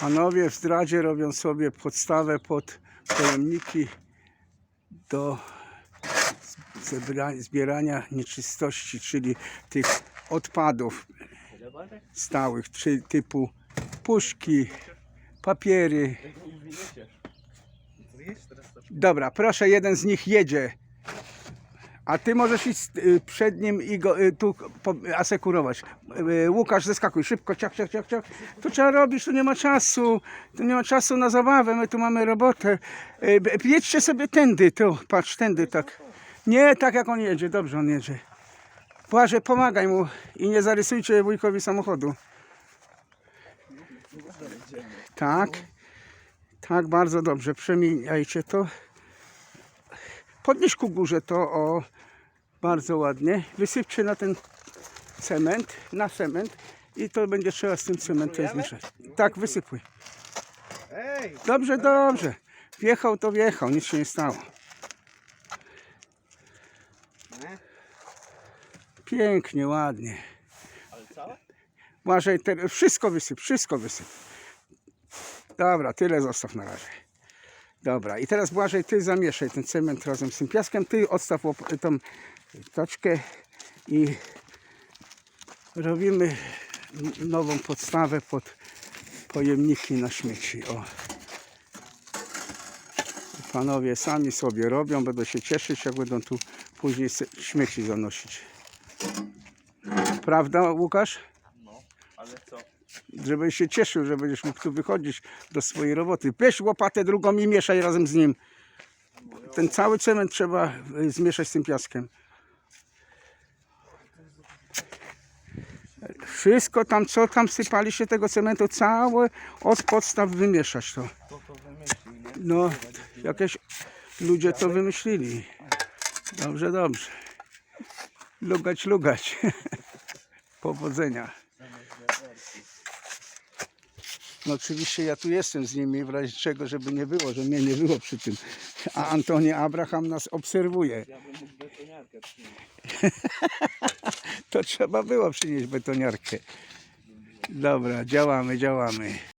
Panowie w zdradzie robią sobie podstawę pod pojemniki do zbierania nieczystości, czyli tych odpadów stałych, czyli typu puszki, papiery. Dobra, proszę, jeden z nich jedzie. A ty możesz iść y, przed nim i go y, tu asekurować. Y, Łukasz, zeskakuj szybko, ciach, ciach, ciach, ciach. To trzeba robić, tu nie ma czasu. Tu nie ma czasu na zabawę, my tu mamy robotę. Jedźcie sobie tędy, tu, patrz, tędy tak. Nie, tak jak on jedzie, dobrze on jedzie. Błażej, pomagaj mu i nie zarysujcie wujkowi samochodu. Tak. Tak, bardzo dobrze. Przemijajcie to. Podnieś ku górze to o bardzo ładnie. Wysypcie na ten cement, na cement i to będzie trzeba z tym cementem zmieszać. Tak, wysypuj. Dobrze, dobrze. Wjechał to wjechał, nic się nie stało. Nie? Pięknie, ładnie. Ale całe? Błażej, wszystko wysyp, wszystko wysyp. Dobra, tyle zostaw na razie. Dobra, i teraz Błażej, ty zamieszaj ten cement razem z tym piaskiem. Ty odstaw tą taczkę i robimy nową podstawę pod pojemniki na śmieci. O. Panowie sami sobie robią, będą się cieszyć, jak będą tu później śmieci zanosić. Prawda, Łukasz? Ale co? żebyś się cieszył, że będziesz mógł tu wychodzić do swojej roboty. Weź łopatę drugą i mieszaj razem z nim. Ten cały cement trzeba y, zmieszać z tym piaskiem. Wszystko tam, co tam sypali się tego cementu, całe od podstaw wymieszać to. No, jakieś ludzie to wymyślili. Dobrze, dobrze. Lugać, lugać. Powodzenia. No oczywiście ja tu jestem z nimi, w razie czego, żeby nie było, że mnie nie było przy tym. A Antoni Abraham nas obserwuje. Ja bym mógł betoniarkę przynieść. To trzeba było przynieść betoniarkę. Dobra, działamy, działamy.